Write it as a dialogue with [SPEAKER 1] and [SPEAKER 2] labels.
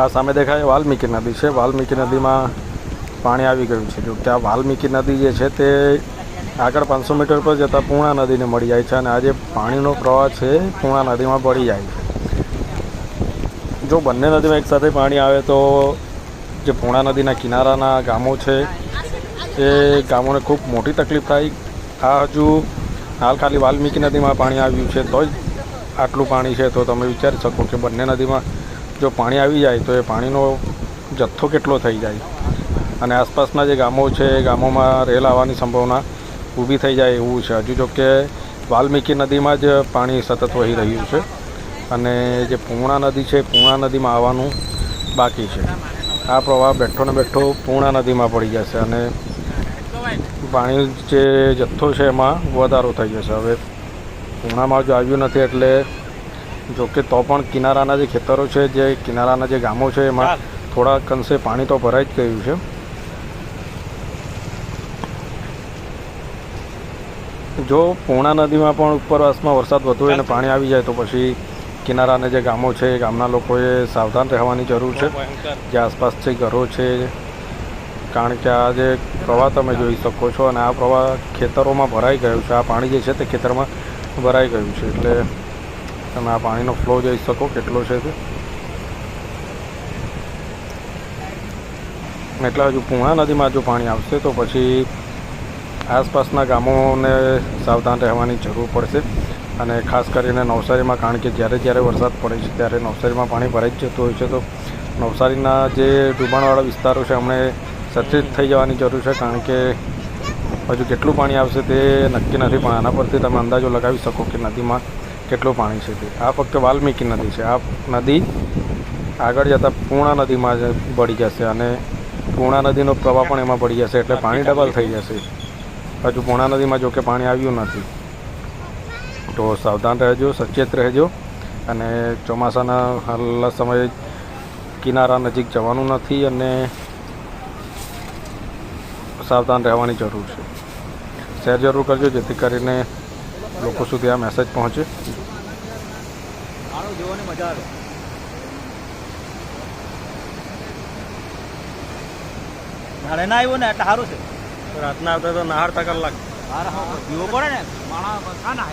[SPEAKER 1] આ સામે દેખાય વાલ્મીકી નદી છે. વાલ્મીકી નદીમાં પાણી આવી ગયું છે. જો આ વાલ્મીકી નદી જે છે તે આગળ પાંચસો મીટર પર જતાં પૂર્ણા નદીને મળી જાય છે અને આ જે પાણીનો પ્રવાહ છે પૂર્ણા નદીમાં પડી જાય છે. જો બંને નદીમાં એકસાથે પાણી આવે તો જે પૂર્ણા નદીના કિનારાના ગામો છે એ ગામોને ખૂબ મોટી તકલીફ થાય. આ હજુ હાલ ખાલી વાલ્મીકી નદીમાં પાણી આવ્યું છે તો જ આટલું પાણી છે તો તમે વિચારી શકો કે બંને નદીમાં જો પાણી આવી જાય તો એ પાણીનો જથ્થો કેટલો થઈ જાય? અને આસપાસના જે ગામો છે, એ ગામોમાં રેલ આવવાની સંભાવના ઊભી થઈ જાય એવું છે. હજુ જો કે વાલ્મીકી નદીમાં જ પાણી સતત વહી રહ્યું છે અને જે પૂર્ણા નદી છે પૂર્ણા નદીમાં આવવાનું બાકી છે. આ પ્રવાહ બેઠો ને બેઠો પૂર્ણા નદીમાં પડી જશે અને પાણી જે જથ્થો છે, એમાં વધારો થઈ જશે. હવે પૂર્ણામાં જો આવ્યું નથી એટલે જો કે તો પણ કિનારાના જે ખેતરો છે જે કિનારાના જે ગામો છે એમાં થોડાક અંશે પાણી તો ભરાઈ જ ગયું છે. જો પૂર્ણા નદીમાં પણ ઉપરવાસમાં વરસાદ વધુ હોય અને પાણી આવી જાય તો પછી કિનારાના જે ગામો છે એ ગામના લોકોએ સાવધાન રહેવાની જરૂર છે. જે આસપાસ છે ઘરો છે કારણ કે આ જે પ્રવાહ તમે જોઈ શકો છો અને આ પ્રવાહ ખેતરોમાં ભરાઈ ગયું છે. આ પાણી જે છે તે ખેતરમાં ભરાઈ ગયું છે. એટલે તમે આ પાણીનો ફ્લો જોઈ શકો કેટલો છે તે. એટલે હજુ પૂણા નદીમાં જો પાણી આવશે તો પછી આસપાસના ગામોને સાવધાન રહેવાની જરૂર પડશે. અને ખાસ કરીને નવસારીમાં, કારણ કે જ્યારે જ્યારે વરસાદ પડે છે ત્યારે નવસારીમાં પાણી ભરાઈ જતું હોય છે. તો નવસારીના જે ડૂબાણવાળા વિસ્તારો છે, એમણે સચેત થઈ જવાની જરૂર છે, કારણ કે હજુ કેટલું પાણી આવશે તે નક્કી નથી. પણ આના પરથી તમે અંદાજો લગાવી શકો કે નદીમાં કેટલું પાણી છે તે? આ ફક્ત વાલ્મીકી નદી છે. આ નદી આગળ જતાં પૂર્ણા નદીમાં જ ભળી જશે અને પૂર્ણા નદીનો પ્રવાહ પણ એમાં પડી જશે એટલે પાણી ડબલ થઈ જશે. હજુ પૂર્ણા નદીમાં જો કે પાણી આવ્યું નથી. તો સાવધાન રહેજો, સચેત રહેજો અને ચોમાસાના હાલના સમયે કિનારા નજીક જવાનું નથી અને સાવધાન રહેવાની જરૂર છે. શેર જરૂર કરજો જેથી કરીને લોકો સુધી આ મેસેજ પહોંચે.
[SPEAKER 2] ના આવ્યો ને એટલે સારું છે.
[SPEAKER 1] રાતના આવતા તો નહાડતા કલાક.
[SPEAKER 2] હા પડે ને માણસ ના